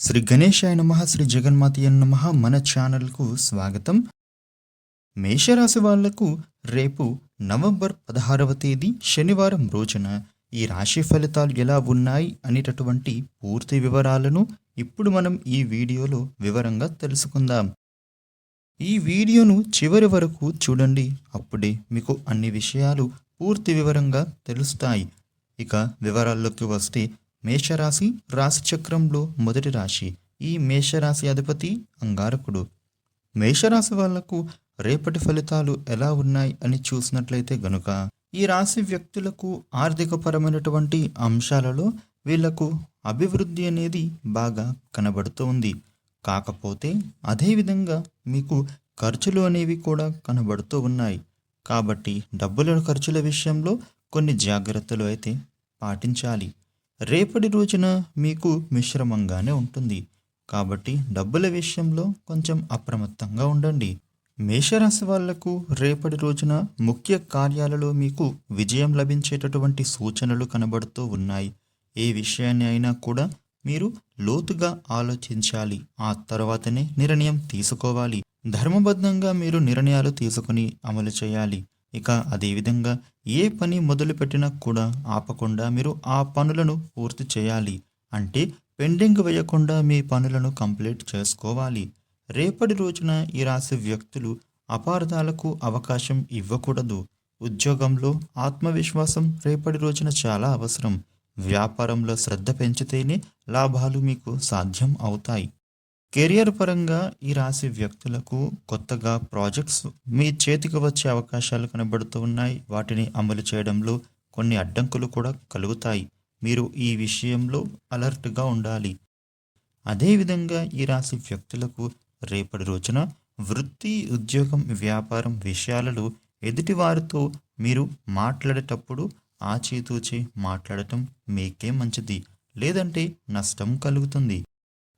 శ్రీ గణేశాయ నమ శ్రీ జగన్మాతయ నమ మన ఛానల్కు స్వాగతం. మేషరాశి వాళ్ళకు రేపు నవంబర్ పదహారవ తేదీ శనివారం రోజున ఈ రాశి ఫలితాలు ఎలా ఉన్నాయి అనేటటువంటి పూర్తి వివరాలను ఇప్పుడు మనం ఈ వీడియోలో వివరంగా తెలుసుకుందాం. ఈ వీడియోను చివరి వరకు చూడండి అప్పుడే మీకు అన్ని విషయాలు పూర్తి వివరంగా తెలుస్తాయి. ఇక వివరాల్లోకి వస్తే మేషరాశి రాశిచక్రంలో మొదటి రాశి. ఈ మేషరాశి అధిపతి అంగారకుడు. మేషరాశి వాళ్ళకు రేపటి ఫలితాలు ఎలా ఉన్నాయి అని చూసినట్లయితే గనుక ఈ రాశి వ్యక్తులకు ఆర్థికపరమైనటువంటి అంశాలలో వీళ్ళకు అభివృద్ధి అనేది బాగా కనబడుతూ ఉంది కాకపోతే అదేవిధంగా మీకు ఖర్చులు అనేవి కూడా కనబడుతూ ఉన్నాయి. కాబట్టి డబ్బుల ఖర్చుల విషయంలో కొన్ని జాగ్రత్తలు అయితే పాటించాలి. రేపటి రోజున మీకు మిశ్రమంగానే ఉంటుంది. కాబట్టి డబ్బుల విషయంలో కొంచెం అప్రమత్తంగా ఉండండి. మేషరాశి వాళ్ళకు రేపటి రోజున ముఖ్య కార్యాలలో మీకు విజయం లభించేటటువంటి సూచనలు కనబడుతూ ఉన్నాయి. ఏ విషయాన్ని అయినా కూడా మీరు లోతుగా ఆలోచించాలి. ఆ తర్వాతనే నిర్ణయం తీసుకోవాలి. ధర్మబద్ధంగా మీరు నిర్ణయాలు తీసుకుని అమలు చేయాలి. ఇక అదేవిధంగా ఏ పని మొదలుపెట్టినా కూడా ఆపకుండా మీరు ఆ పనులను పూర్తి చేయాలి. అంటే పెండింగ్ వేయకుండా మీ పనులను కంప్లీట్ చేసుకోవాలి. రేపటి రోజున ఈ రాశి వ్యక్తులు అపార్థాలకు అవకాశం ఇవ్వకూడదు. ఉద్యోగంలో ఆత్మవిశ్వాసం రేపటి రోజున చాలా అవసరం. వ్యాపారంలో శ్రద్ధ పెంచితేనే లాభాలు మీకు సాధ్యం అవుతాయి. కెరియర్ పరంగా ఈ రాశి వ్యక్తులకు కొత్తగా ప్రాజెక్ట్స్ మీ చేతికి వచ్చే అవకాశాలు కనబడుతూ ఉన్నాయి. వాటిని అమలు చేయడంలో కొన్ని అడ్డంకులు కూడా కలుగుతాయి. మీరు ఈ విషయంలో అలర్ట్గా ఉండాలి. అదేవిధంగా ఈ రాశి వ్యక్తులకు రేపటి రోజున వృత్తి ఉద్యోగం వ్యాపారం విషయాలలో ఎదుటివారితో మీరు మాట్లాడేటప్పుడు ఆచితూచి మాట్లాడటం మీకే మంచిది. లేదంటే నష్టం కలుగుతుంది.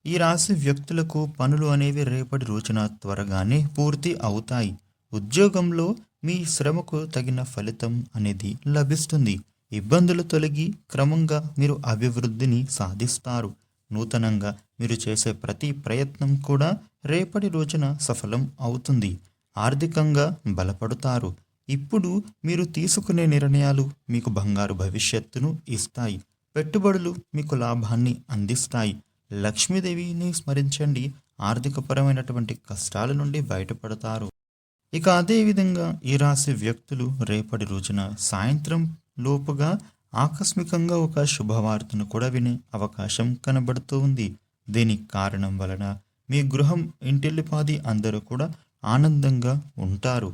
ఈ రాశి వ్యక్తులకు పనులు అనేవి రేపటి రోజున త్వరగానే పూర్తి అవుతాయి. ఉద్యోగంలో మీ శ్రమకు తగిన ఫలితం అనేది లభిస్తుంది. ఇబ్బందులు తొలగి క్రమంగా మీరు అభివృద్ధిని సాధిస్తారు. నూతనంగా మీరు చేసే ప్రతి ప్రయత్నం కూడా రేపటి రోజున సఫలం అవుతుంది. ఆర్థికంగా బలపడతారు. ఇప్పుడు మీరు తీసుకునే నిర్ణయాలు మీకు బంగారు భవిష్యత్తును ఇస్తాయి. పెట్టుబడులు మీకు లాభాన్ని అందిస్తాయి. లక్ష్మీదేవిని స్మరించండి. ఆర్థికపరమైనటువంటి కష్టాల నుండి బయటపడతారు. ఇక అదేవిధంగా ఈ రాశి వ్యక్తులు రేపటి రోజున సాయంత్రం లోపుగా ఆకస్మికంగా ఒక శుభవార్తను కూడా వినే అవకాశం కనబడుతూ ఉంది. దీనికి కారణం వలన మీ గృహం ఇంటిల్లిపాది అందరూ కూడా ఆనందంగా ఉంటారు.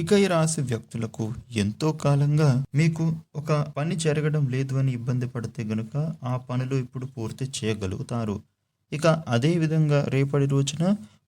ఇక ఈ రాశి వ్యక్తులకు ఎంతో కాలంగా మీకు ఒక పని జరగడం లేదు అని ఇబ్బంది పడితే గనుక ఆ పనులు ఇప్పుడు పూర్తి చేయగలుగుతారు. ఇక అదే విధంగా రేపటి రోజున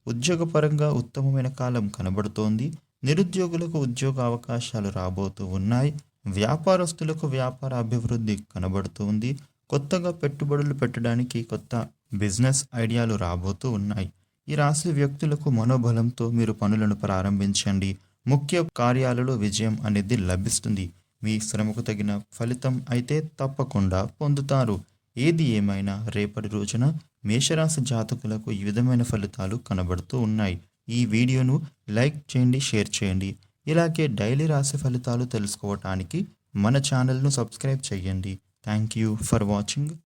ఉద్యోగపరంగా ఉత్తమమైన కాలం కనబడుతోంది. నిరుద్యోగులకు ఉద్యోగ అవకాశాలు రాబోతూ ఉన్నాయి. వ్యాపారస్తులకు వ్యాపార అభివృద్ధి కనబడుతుంది. కొత్తగా పెట్టుబడులు పెట్టడానికి కొత్త బిజినెస్ ఐడియాలు రాబోతూ ఉన్నాయి. ఈ రాశి వ్యక్తులకు మనోబలంతో మీరు పనులను ప్రారంభించండి. ముఖ్య కార్యాలలో విజయం అనేది లభిస్తుంది. మీ శ్రమకు తగిన ఫలితం అయితే తప్పకుండా పొందుతారు. ఏది ఏమైనా రేపటి రోజున మేషరాశి జాతకులకు ఈ విధమైన ఫలితాలు కనబడుతూ ఉన్నాయి. ఈ వీడియోను లైక్ చేయండి షేర్ చేయండి. ఇలాగే డైలీ రాశి ఫలితాలు తెలుసుకోవటానికి మన ఛానల్ను సబ్స్క్రైబ్ చేయండి. Thank you for watching.